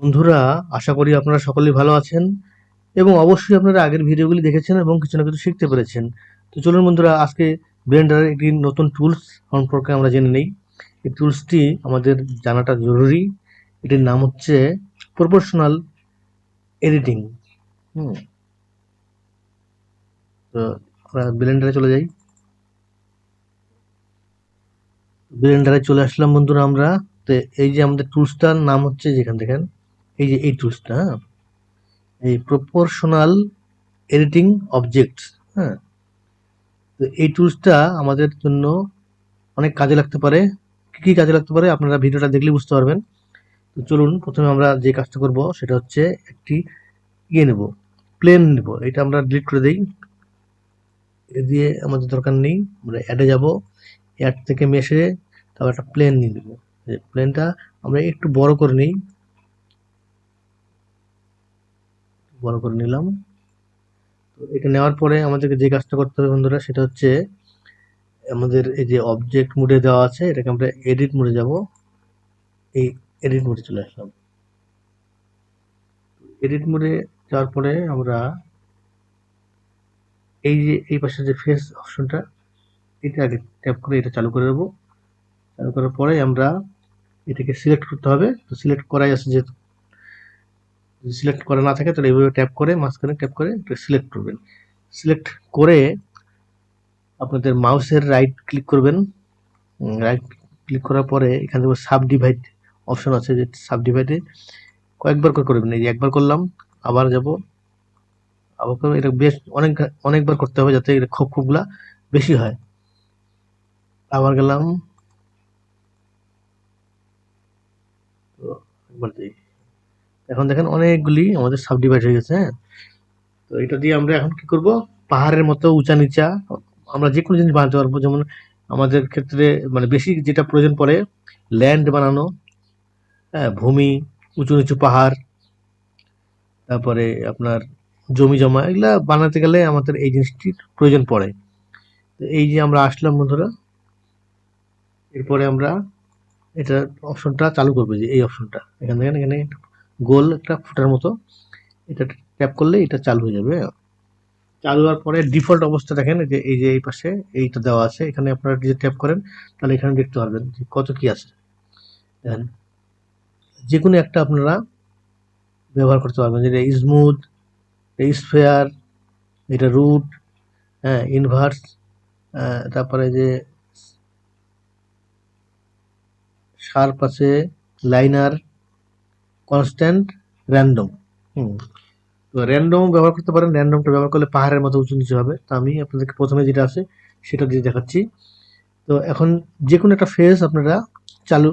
বন্ধুরা, আশা করি আপনারা সকলেই ভালো আছেন এবং অবশ্যই আপনারা আগের ভিডিওগুলি দেখেছেন এবং কিছু না কিছু শিখতে পেরেছেন। তো চলুন বন্ধুরা, আজকে ব্লেন্ডারের একটি নতুন টুলস সম্পর্কে আমরা জেনে নেই। এই টুলসটি আমাদের জানাটা জরুরি। এটির নাম হচ্ছে প্রপোর্শনাল এডিটিং হুম। তো আমরা ব্লেন্ডারে চলে যাই। ব্লেন্ডারে চলে আসলাম বন্ধুরা আমরা। তো এই যে আমাদের টুলসটার নাম হচ্ছে যেখান দেখেন এই যে, এই টুলসটা হ্যাঁ? এই প্রপোর্শনাল এডিটিং অবজেক্টস হ্যাঁ? তো এই টুলসটা আমাদের জন্য অনেক কাজে লাগতে পারে। কী কী কাজে লাগতে পারে আপনারা ভিডিওটা দেখলে বুঝতে পারবেন। তো চলুন, প্রথমে আমরা যে কাজটা করব সেটা হচ্ছে একটি ইয়ে নেব প্লেন নেব। এটা আমরা ডিলিট করে দিই। এ দিয়ে আমাদের দরকার নেই, আমরা অ্যাডে যাব। অ্যাড থেকে মেশে তারপর একটা প্লেন নিয়ে নেব। প্লেনটা আমরা একটু বড় করে নিই। বড় করে নিলাম। তো এটা নেওয়ার পরে আমাদেরকে যে কাজটা করতে হবে বন্ধুরা, সেটা হচ্ছে আমাদের এই যে অবজেক্ট মোডে দেওয়া আছে, এটাকে আমরা এডিট মোডে যাব। এই এডিট মোডে চলে আসলাম। এডিট মোডে যাওয়ার পরে আমরা এই যে, এই পাশে যে ফেস অপশনটা এটা আগে ট্যাপ করে এটা চালু করে দেবো চালু করার পরে আমরা এটাকে সিলেক্ট করতে হবে। তো সিলেক্ট করাই আছে যেহেতু যদি সিলেক্ট করা না থাকে, তাহলে এইভাবে ট্যাপ করে, মাঝখানে ট্যাপ করে সিলেক্ট করবেন। সিলেক্ট করে আপনাদের মাউসের রাইট ক্লিক করবেন। রাইট ক্লিক করার পরে এখান থেকে সাব ডিভাইড অপশন আছে যে সাব ডিভাইডে কয়েকবার করে করবেন। এই একবার করলাম, আবার যাব। আবার করব এটা বেশ অনেক, অনেকবার করতে হবে যাতে এটা খোপ খোপগুলা বেশি হয়। আবার গেলাম। তো একবার দিই এখন দেখেন অনেকগুলি আমাদের সাব ডিভাইড হয়ে গেছে হ্যাঁ? তো এটা দিয়ে আমরা এখন কি করব? পাহাড়ের মতো উঁচা নিচা, আমরা যে কোনো জিনিস বানাতে পারব, যেমন আমাদের ক্ষেত্রে মানে বেশি যেটা প্রয়োজন পড়ে ল্যান্ড বানানো হ্যাঁ ভূমি, উঁচু নিচু পাহাড়, তারপরে আপনার জমি জমা, এগুলা বানাতে গেলে আমাদের এই জিনিসটির প্রয়োজন পড়ে। তো এই যে আমরা আসলাম বন্ধুরা, এরপরে আমরা এটা অপশনটা চালু করব, যে এই অপশনটা এখান থেকে, এখানে গোল একটা ফুটার মতো, এটা ট্যাপ করলে এটা চালু হয়ে যাবে। চালু হওয়ার পরে ডিফল্ট অবস্থা দেখেন যে, এই যে এই পাশে এইটা দেওয়া আছে, এখানে আপনারা যদি ট্যাপ করেন, তাহলে এখানে দেখতে পারবেন যে কত কি আছে। দেখেন যে কোনো একটা আপনারা ব্যবহার করতে পারবেন, যেটা স্মুথ স্ফেয়ার এটা রুট হ্যাঁ ইনভার্স তারপরে যে শার্প আছে লাইনার কনস্ট্যান্ট র্যান্ডম হুম। তো র্যান্ডম ব্যবহার করতে পারেন র্যান্ডমটা ব্যবহার করলে পাহাড়ের মতো উঁচু নিচু হবে। তো আমি আপনাদেরকে প্রথমে যেটা আছে সেটা দিয়ে দেখাচ্ছি। তো এখন যে কোনো একটা ফেস আপনারা চালু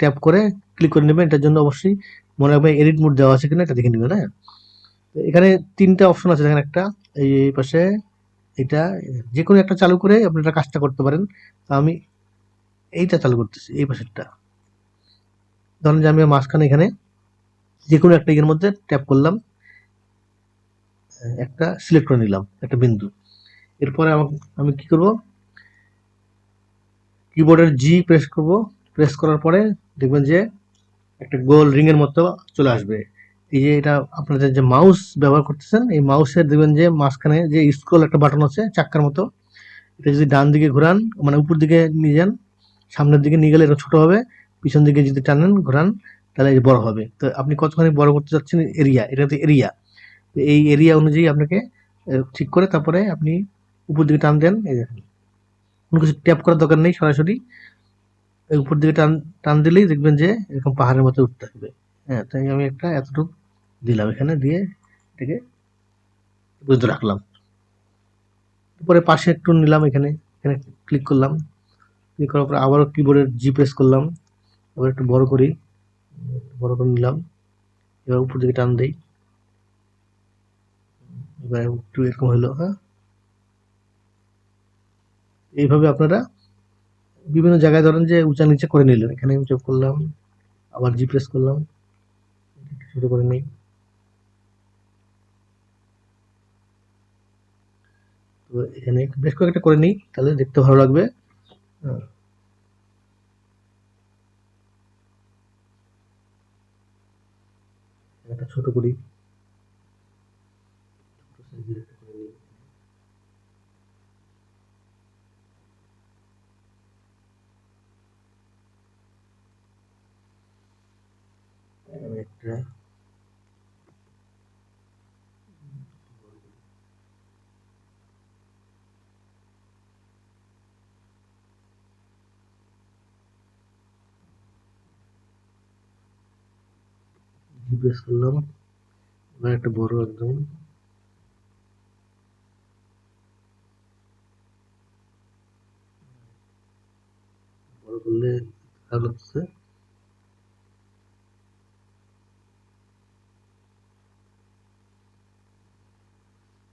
ট্যাপ করে ক্লিক করে নেবেন। এটার জন্য অবশ্যই মনে রাখবেন এডিট মোড দেওয়া আছে কিনা এটা দেখে নেবেন হ্যাঁ? তো এখানে তিনটা অপশন আছে। দেখেন একটা এই এই পাশে এটা যে কোনো একটা চালু করে আপনারা কাজটা করতে পারেন। তো আমি এইটা চালু করতেছি এই পাশেরটা। ধরেন যে আমি মাঝখানে এখানে যে কোনো একটা ইয়ের মধ্যে ট্যাপ করলাম, একটা সিলেক্ট করে নিলাম, একটা বিন্দু। এরপরে আমি কি করব? কিবোর্ডের জি প্রেস করব। প্রেস করার পরে দেখবেন যে একটা গোল রিং এর মতো চলে আসবে। এই যে এটা আপনাদের যে মাউস ব্যবহার করতেছেন, এই মাউসের দেখবেন যে মাঝখানে যে স্ক্রল একটা বাটন আছে, চাক্কার মতো, এটা যদি ডান দিকে ঘোরান মানে উপর দিকে নিয়ে যান, সামনের দিকে নিয়ে গেলে এটা ছোট হবে, পিছন দিকে যদি টানেন, ঘোরান তাহলে বড় হবে। তো আপনি কতখানি বড় করতে চাচ্ছেন এরিয়া? এটা তো এরিয়া। তো এই এরিয়া অনুযায়ী আপনাকে ঠিক করে তারপরে আপনি উপর দিকে টান দেন, এই দেখেন। কোনো কিছু ট্যাপ করার দরকার নেই সরাসরি। উপর দিকে টান টান দিলেই দেখবেন যে এরকম পাহাড়ের মতো উঠতে হবে হ্যাঁ তাই আমি একটা এতটুকু দিলাম এখানে দিয়ে এটাকে বুঝতে রাখলাম। তারপরে পাশে একটু নিলাম এখানে এখানে ক্লিক করলাম। ক্লিক করার পর আবারও কিবোর্ডের জি প্রেস করলাম। আবার একটু বড় করি। বড় করে নিলাম। এবার উপর দিকে টান দেই। এবার একটু এরকম হলো হ্যাঁ? এইভাবে আপনারা বিভিন্ন জায়গায় ধরেন যে উঁচা নিচে করে নিলেন। এখানে আমি চোখ করলাম, আবার জি প্রেস করলাম। ছোট করে নেই। তো এখানে বেশ কয়েকটা করে নিই, তাহলে দেখতে ভালো লাগবে। হ্যাঁ। একটা ছোট করি এর একটা প্রেস একটা বড় একদম। বড় করলে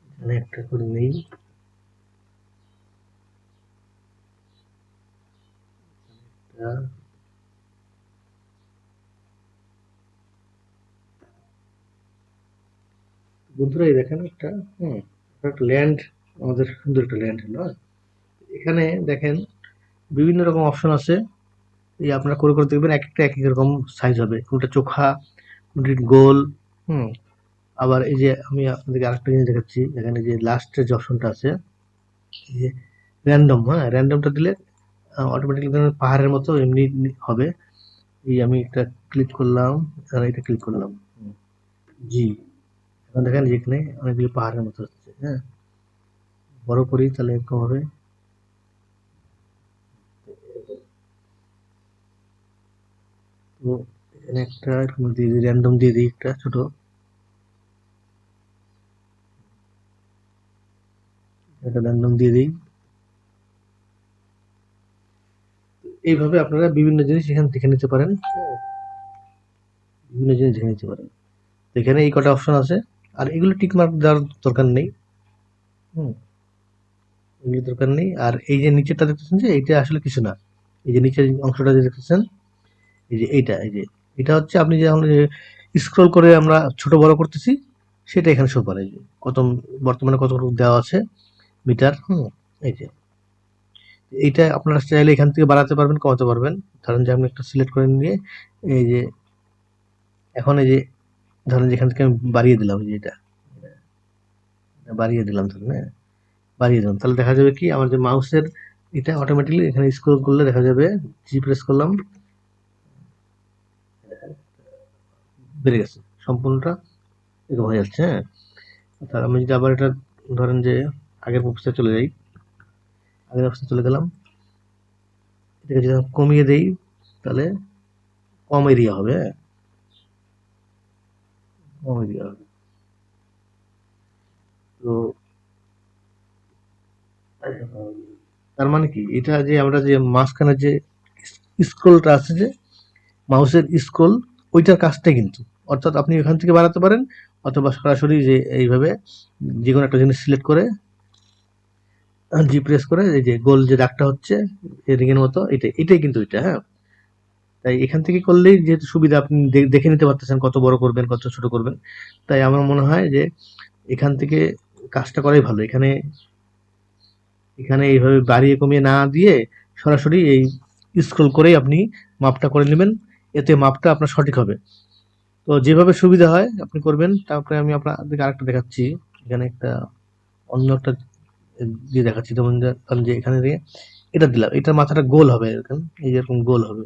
এখানে একটা করে নেই। একটা বন্ধুরা, এই দেখেন একটা, হুম, একটা ল্যান্ড আমাদের সুন্দর একটা ল্যান্ড হলো। এখানে দেখেন বিভিন্ন রকম অপশন আছে। এই আপনারা করে করে দেখবেন, এক একটা এক এক রকম সাইজ হবে। কোনটা চোখা, কোনটি গোল, হুম। আবার এই যে আমি আপনাদেরকে আরেকটা জিনিস দেখাচ্ছি, এখানে যে লাস্টের যে অপশনটা আছে, এই যে র্যান্ডম হ্যাঁ র্যান্ডমটা দিলে অটোমেটিকলি পাহাড়ের মতো এমনি হবে। এই আমি এটা ক্লিক করলাম, আর এটা ক্লিক করলাম। জি। এখন দেখেন যেখানে অনেকগুলি পাহাড়ের মতো হচ্ছে হ্যাঁ? বড় করি তাহলে এরকম হবে। তো একটা দিয়ে দিই র্যান্ডম দিয়ে দিই একটা ছোট। একটা র্যান্ডম দিয়ে দিই। এইভাবে আপনারা বিভিন্ন জিনিস এখানে দেখে নিতে পারেন। হ্যাঁ। বিভিন্ন জিনিস দেখে নিতে পারেন। এখানে এই কটা অপশন আছে। আর এগুলো টিক মার্ক দেওয়ার দরকার নেই। হুম। এগুলো দরকার নেই। আর এই যে নিচেরটা দেখতেছেন যে, এইটা আসলে কিছু না। এই যে নিচের অংশটা যে দেখতেছেন, এই যে এইটা, এই যে এটা হচ্ছে আপনি যে স্ক্রল করে আমরা ছোট বড় করতেছি, সেটা এখানে শো করে। যে কত বর্তমানে কত দেওয়া আছে মিটার হুম, এই যে। এইটা আপনারা চাইলে এখান থেকে বাড়াতে পারবেন, কমাতে পারবেন। ধরেন যে আপনি একটা সিলেক্ট করে নিয়ে, এই যে এখন এই যে ধরেন যে এখান থেকে আমি বাড়িয়ে দিলাম যে এটা। বাড়িয়ে দিলাম ধরুন হ্যাঁ? বাড়িয়ে দিলাম। তাহলে দেখা যাবে কি, আমার যে মাউসের এটা অটোমেটিকলি এখানে স্ক্রল করলে দেখা যাবে জি প্রেস করলাম, বেড়ে গেছে। সম্পূর্ণটা এরকম হয়ে যাচ্ছে হ্যাঁ? তাহলে আমি যদি আবার এটা ধরেন যে আগের অবস্থায় চলে যাই, আগের অবস্থায় চলে গেলাম, এটাকে যদি কমিয়ে দেই, তাহলে কম এরিয়া হবে হ্যাঁ? এরিয়া হবে। তো তার মানে কি? এটা যে আমরা যে মাঝখানে যে স্ক্রোলটা আছে যে, মাউসের স্ক্রোল, ওইটার কাজটাই কিন্তু, অর্থাৎ আপনি এখান থেকে বাড়াতে পারেন, অথবা সরাসরি যে এইভাবে যে কোনো একটা জিনিস সিলেক্ট করে জি প্রেস করে, এই যে গোল যে দাগটা হচ্ছে রিংয়ের মতো এটাই এটাই কিন্তু এটা হ্যাঁ? তাই এখান থেকে করলেই যেহেতু সুবিধা, আপনি দেখে নিতে পারতেছেন কত বড় করবেন, কত ছোট করবেন। তাই আমার মনে হয় যে এখান থেকে কাজটা করাই ভালো। এখানে এখানে এইভাবে বাড়িয়ে কমিয়ে না দিয়ে সরাসরি এই স্ক্রল করেই আপনি মাপটা করে নেবেন। এতে মাপটা আপনার সঠিক হবে। তো যেভাবে সুবিধা হয় আপনি করবেন, তারপরে আমি আপনাদেরকে আরেকটা দেখাচ্ছি। এখানে একটা অন্য একটা দিয়ে দেখাচ্ছি। যেমন যে এখানে দিয়ে এটা দিলাম, এটার মাথাটা গোল হবে এরকম এই যেরকম গোল হবে।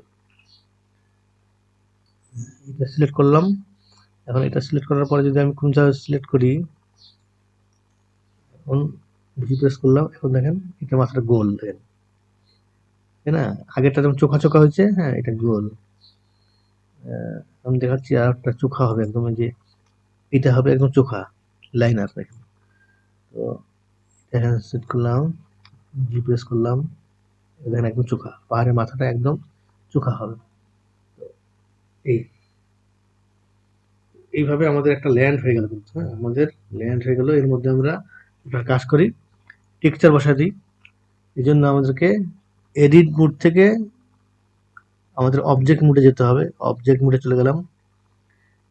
এটা সিলেক্ট করলাম। এখন এটা সিলেক্ট করার পরে যদি আমি কোন জায়গায় সিলেক্ট করি, এখন জি প্রেস করলাম, এখন দেখেন এটা মাথাটা গোল, দেখেন। তাই না? আগেরটা যেমন চোখা চোখা হয়েছে হ্যাঁ এটা গোল। আমি দেখাচ্ছি আর একটা চোখা হবে একদম যে এটা হবে একদম চোখা লাইনার দেখেন। তো এখানে সেট করলাম প্রেস করলাম, দেখেন একদম চোখা, পাহাড়ের মাথাটা একদম চোখা হবে। এই, এইভাবে আমাদের একটা ল্যান্ড হয়ে গেল কিন্তু হ্যাঁ? আমাদের ল্যান্ড হয়ে গেল, এর মধ্যে আমরা একটা কাজ করি টেক্সচার বসা দিই। এই জন্য আমাদেরকে এডিট মুড থেকে আমাদের অবজেক্ট মুডে যেতে হবে। অবজেক্ট মুডে চলে গেলাম।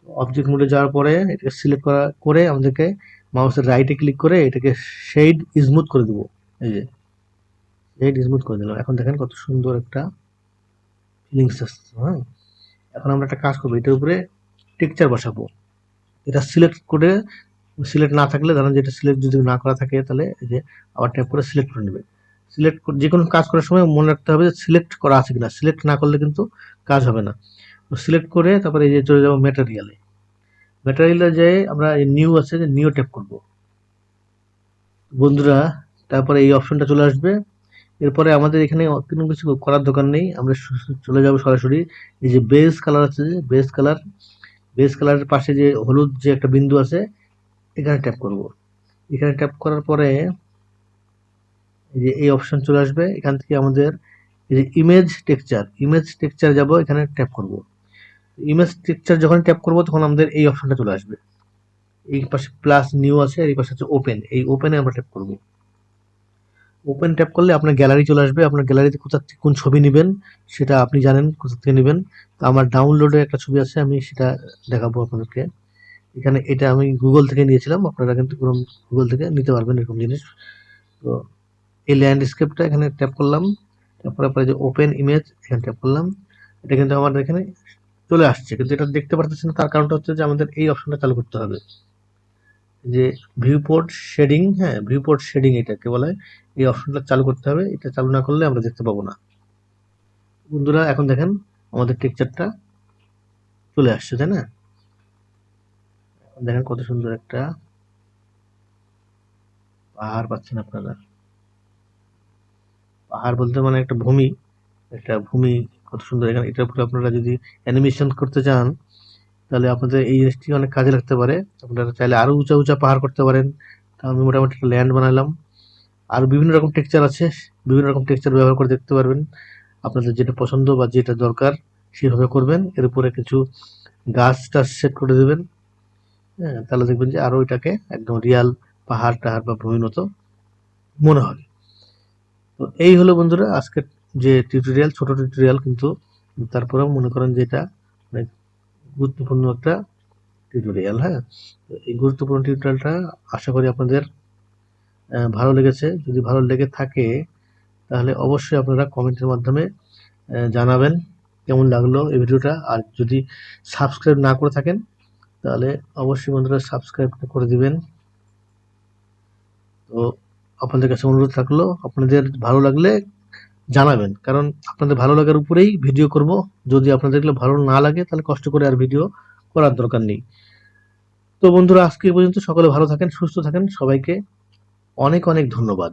অবজেক্ট মুডে যাওয়ার পরে এটাকে সিলেক্ট করা, করে আমাদেরকে মাউসের রাইটে ক্লিক করে এটাকে শেড স্মুথ করে দেবো। এই যে শেড স্মুথ করে দিলাম। এখন দেখেন কত সুন্দর একটা ফিলিংস আসছে হ্যাঁ? এখন আমরা একটা কাজ করব, এটার উপরে টেক্সচার বসাবো। এটা সিলেক্ট করে সিলেক্ট না থাকলে, ধরেন যেটা সিলেক্ট যদি না করা থাকে, তাহলে এই যে আবার ট্যাপ করে সিলেক্ট করে নেবে। সিলেক্ট যে কোনো কাজ করার সময় মনে রাখতে হবে যে সিলেক্ট করা আছে কিনা। সিলেক্ট না করলে কিন্তু কাজ হবে না। তো সিলেক্ট করে তারপরে এই যে চলে যাব ম্যাটেরিয়ালে ম্যাটেরিয়ালে যেয়ে আমরা নিউ আছে, যে নিউ ট্যাপ করব। বন্ধুরা, তারপরে এই অপশনটা চলে আসবে। এরপরে আমাদের এখানে কোনো কিছু করার দরকার নেই। আমরা চলে যাব সরাসরি। এই যে বেস কালার আছে যে বেস কালার বেস কালারের পাশে যে হলুদ যে একটা বিন্দু আছে, এখানে ট্যাপ করব। এখানে ট্যাপ করার পরে এই যে এই অপশন চলে আসবে। এখান থেকে আমাদের এই যে ইমেজ টেক্সচার ইমেজ টেক্সচার যাব, এখানে ট্যাপ করব। ইমেজ টেক্সচার যখন ট্যাপ করব, তখন আমাদের এই অপশনটা চলে আসবে। এই পাশে প্লাস নিউ আছে, আর এই পাশে হচ্ছে ওপেন এই ওপেনে আমরা ট্যাপ করব। ওপেন ট্যাপ করলে আপনার গ্যালারি চলে আসবে। আপনার গ্যালারিতে কোথা থেকে কোন ছবি নেবেন, সেটা আপনি জানেন কোথা থেকে নেবেন। তো আমার ডাউনলোডে একটা ছবি আছে, আমি সেটা দেখাবো আপনাদেরকে। এখানে এটা আমি গুগল থেকে নিয়েছিলাম, আপনারা কিন্তু কোনো গুগল থেকে নিতে পারবেন এরকম জিনিস। তো এই ল্যান্ডস্কেপটা এখানে ট্যাপ করলাম। তারপরে পরে যে ওপেন ইমেজ এখানে ট্যাপ করলাম। এটা কিন্তু আমাদের এখানে চলে আসছে, কিন্তু এটা দেখতে পারতেছি না, তার কারণটা হচ্ছে যে আমাদের এই অপশনটা চালু করতে হবে। যে ভিউপোর্ট শেডিং হ্যাঁ ভিউপোর্ট শেডিং এটাকে বলে, এই অপশনটা চালু করতে হবে। এটা চালু না করলে আমরা দেখতে পাবো না। বন্ধুরা, এখন দেখেন আমাদের টেক্সচারটা চলে আসছে, তাই না? দেখেন কত সুন্দর একটা পাহাড় পাচ্ছেন আপনারা। পাহাড় বলতে মানে একটা ভূমি একটা ভূমি কত সুন্দর। এখানে এটার উপরে আপনারা যদি অ্যানিমেশন করতে চান তাহলে আপনাদের এই জিনিসটি অনেক কাজে লাগতে পারে। আপনারা চাইলে আরও উঁচা উঁচা পাহাড় করতে পারেন। আমি মোটামুটি একটা ল্যান্ড বানালাম। আর বিভিন্ন রকম টেক্সচার আছে। বিভিন্ন রকম টেক্সচার ব্যবহার করে দেখতে পারবেন। আপনাদের যেটা পছন্দ বা যেটা দরকার সেভাবে করবেন। এর উপরে কিছু গাছ টাছ সেট করে দেবেন। হ্যাঁ তাহলে দেখবেন যে আরও এটাকে একদম রিয়াল পাহাড় টাহাড় বা ভূমির মতো মনে হবে। তো এই হলো বন্ধুরা আজকের যে টিউটোরিয়াল ছোট টিউটোরিয়াল কিন্তু, তারপরেও মনে করেন যে এটা অনেক গুরুত্বপূর্ণ একটা টিউটোরিয়াল হ্যাঁ? এই গুরুত্বপূর্ণ টিউটোরিয়ালটা আশা করি আপনাদের ভালো লেগেছে। যদি ভালো লেগে থাকে, তাহলে অবশ্যই আপনারা কমেন্টের মাধ্যমে জানাবেন কেমন লাগল এই ভিডিওটা। আর যদি সাবস্ক্রাইব না করে থাকেন, তাহলে অবশ্যই বন্ধুরা সাবস্ক্রাইব করে দিবেন। তো আপনাদের কাছে অনুরোধ থাকল, আপনাদের ভালো লাগলে জানাবেন। কারণ আপনাদের ভালো লাগার উপরেই ভিডিও করব। যদি আপনাদের এগুলো ভালো না লাগে, তাহলে কষ্ট করে আর ভিডিও করার দরকার নেই। তো বন্ধুরা, আজকে পর্যন্ত সকলে ভালো থাকেন, সুস্থ থাকেন। সবাইকে অনেক অনেক ধন্যবাদ।